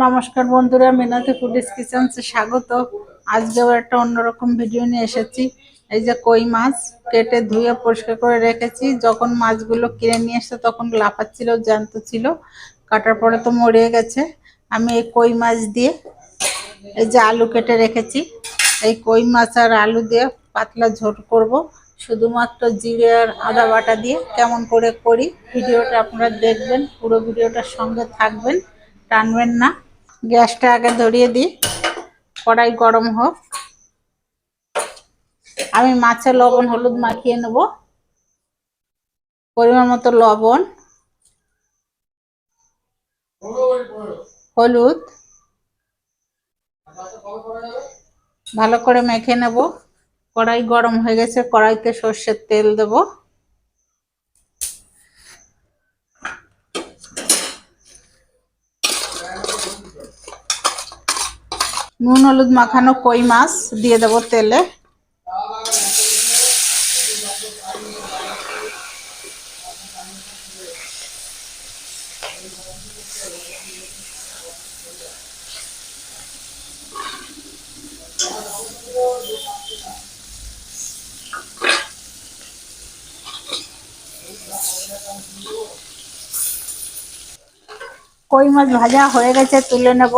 নমস্কার বন্ধুরা, মিনাতে ফুডিস কিচেন্সে স্বাগত। আজকেও একটা অন্যরকম ভিডিও নিয়ে এসেছি। এই যে কই মাছ কেটে ধুয়ে পরিষ্কার করে রেখেছি। যখন মাছগুলো কিনে নিয়ে এসে তখন লাফাচ্ছিল, জ্যান্ত ছিল, কাটার পরে তো মরে গেছে। আমি এই কই মাছ দিয়ে এই যে আলু কেটে রেখেছি। এই কই মাছ আর আলু দিয়ে পাতলা ঝোল করব। শুধুমাত্র জিরে আর আদা বাটা দিয়ে কেমন করে করি, ভিডিওটা আপনারা দেখবেন, পুরো ভিডিওটার সঙ্গে থাকবেন, টানবেন না। গ্যাসটা আগে ধরিয়ে দিই। কড়াই গরম হোক। আমি মাছে লবণ হলুদ মাখিয়ে নেব। পরিমাণ মতো লবণ। হলুদ। ভালো করে মেখে নেব। কড়াই গরম হয়ে গেছে। কড়াইতে সর্ষের তেল দেব। নুন, হলুদ, মাখানো কই মাছ, দিয়ে দেব তেলে। কই মাছ ভাজা হয়ে গেছে, তুলে নেব।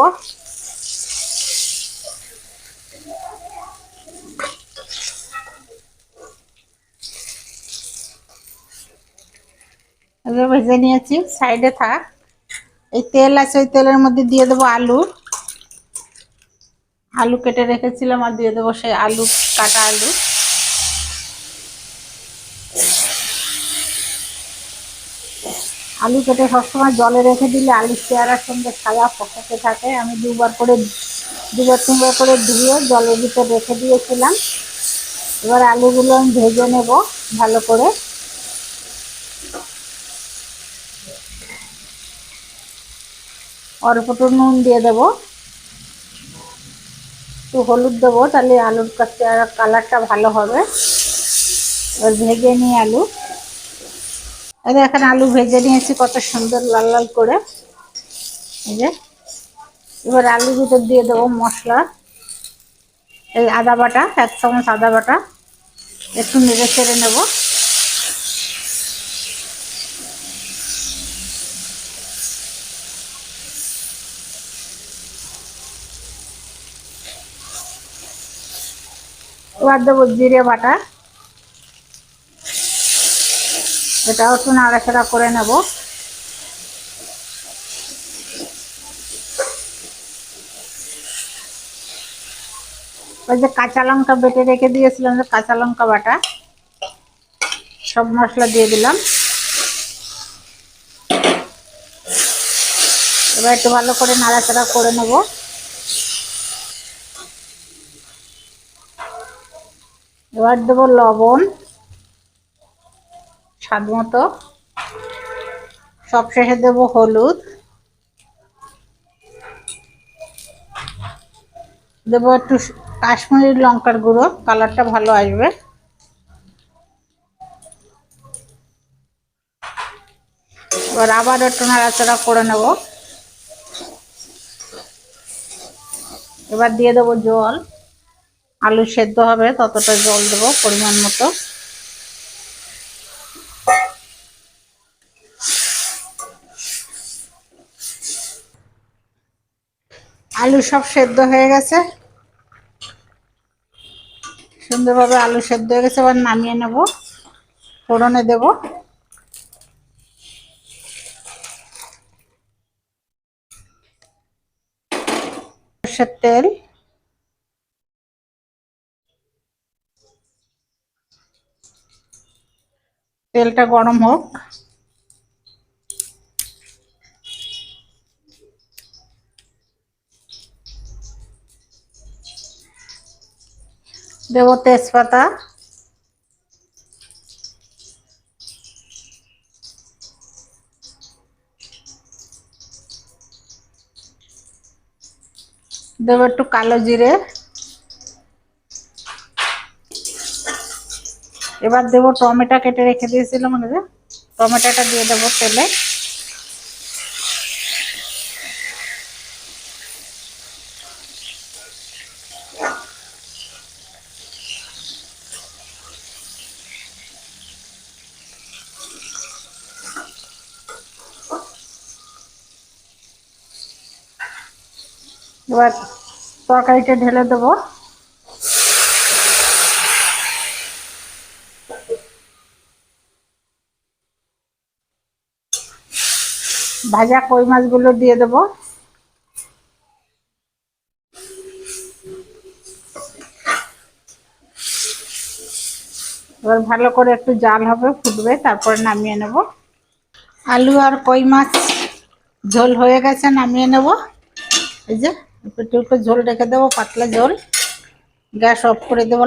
ভেজে নিয়েছি। সাইডে থাক। এই তেল আছে, ওই তেলের মধ্যে দিয়ে দেবো আলু। আলু কেটে রেখেছিলাম আর দিয়ে দেবো সেই আলু, কাটা আলু। আলু কেটে সবসময় জলে রেখে দিলে আলুর চেয়ারার সঙ্গে সাদা পকাতে থাকে। আমি দুবার করে, দুবার তিনবার করে ধুয়ে জলের ভিতর রেখে দিয়েছিলাম। এবার আলুগুলো আমি ভেজে নেব ভালো করে। অল্পটু নুন দিয়ে দেব। একটু হলুদ দেবো, তাহলে আলুর কাছে আর কালারটা ভালো হবে। এবার ভেজে নিই আলু। এখানে আলু ভেজে নিয়েছি, কত সুন্দর লাল লাল করে। এই যে। এবার আলুর ভিতর দিয়ে দেবো মশলা। এই আদা বাটা, এক চামচ আদা বাটা। একটু নেড়ে চেড়ে নেব। এবার দেবো জিরে বাটা। এটাও একটু নাড়াচাড়া করে নেব। ওই যে কাঁচা লঙ্কা বেটে রেখে দিয়েছিলাম যে কাঁচা লঙ্কা বাটা, সব মশলা দিয়ে দিলাম। এবার একটু ভালো করে নাড়াচাড়া করে নেব। এবার দেবো লবণ, স্বাদ মতো। সব শেষে দেবো হলুদ। দেবো একটু কাশ্মীরি লঙ্কার গুঁড়ো, কালারটা ভালো আসবে। এবার আবার একটু নাড়াচাড়া করে নেব। এবার দিয়ে দেবো জল। আলু সেদ্ধ হবে, ততটা জল দেবো পরিমাণ মতো। আলু সব সেদ্ধ হয়ে গেছে। সুন্দরভাবে আলু সেদ্ধ হয়ে গেছে, এবার নামিয়ে নেব, ফোড়নে দেব। তেল। তেলটা গরম হোক। দেব তেজপাতা। দেব একটু কালো জিরে। এবার দেবো টমেটো কেটে রেখে দিয়েছিলাম মনে যে। টমেটোটা দিয়ে দেবো তেলে। এবার তরকারিটা ঢেলে দেবো। ভাজা কই মাছগুলো দিয়ে দেবো। এবার ভালো করে একটু জাল হবে, ফুটবে, তারপরে নামিয়ে নেব। আলু আর কই মাছ ঝোল হয়ে গেছে, নামিয়ে নেব। এই যে, একটু ঝোল রেখে দেবো, পাতলা ঝোল। গ্যাস অফ করে দেবো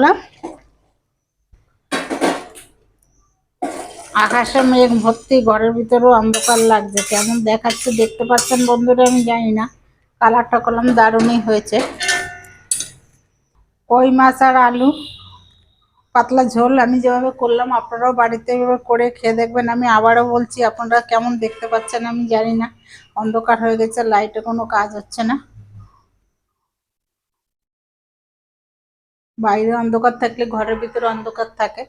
আকাশে মেঘ, ভর্তি ঘরের ভিতরেও অন্ধকার লাগছে। কেমন দেখাচ্ছে দেখতে পাচ্ছেন বন্ধুরা, আমি জানি না। কালারটা কলম দারুণই হয়েছে। কই মাছ আর আলু? পাতলা ঝোল আমি যেভাবে করলাম, আপনারাও বাড়িতে এভাবে করে খেয়ে দেখবেন। আমি আবারও বলছি, আপনারা কেমন দেখতে পাচ্ছেন আমি জানি না। অন্ধকার হয়ে গেছে, লাইটে কোনো কাজ হচ্ছে না। বাইরে অন্ধকার থাকলে ঘরের ভিতরে অন্ধকার থাকে।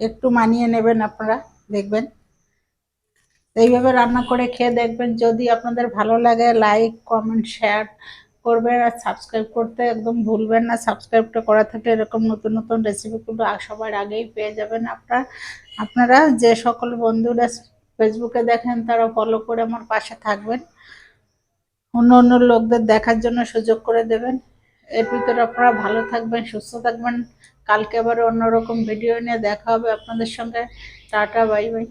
একটু মানিয়ে নেবেন আপনারা, দেখবেন। এইভাবে রান্না করে খেয়ে দেখবেন, যদি আপনাদের ভালো লাগে লাইক কমেন্ট শেয়ার করবেন আর সাবস্ক্রাইব করতে একদম ভুলবেন না। সাবস্ক্রাইবটা করা থাকলে এরকম নতুন নতুন রেসিপিগুলো সবার আগেই পেয়ে যাবেন আপনার। আপনারা যে সকল বন্ধুরা ফেসবুকে দেখেন, তারা ফলো করে আমার পাশে থাকবেন। অন্য অন্য লোকদের দেখার জন্য সুযোগ করে দেবেন। এর ভিতরে আপনারা ভালো থাকবেন, সুস্থ থাকবেন। কালকে আবার অন্যরকম ভিডিও নিয়ে দেখা হবে আপনাদের সঙ্গে। Tata bye bye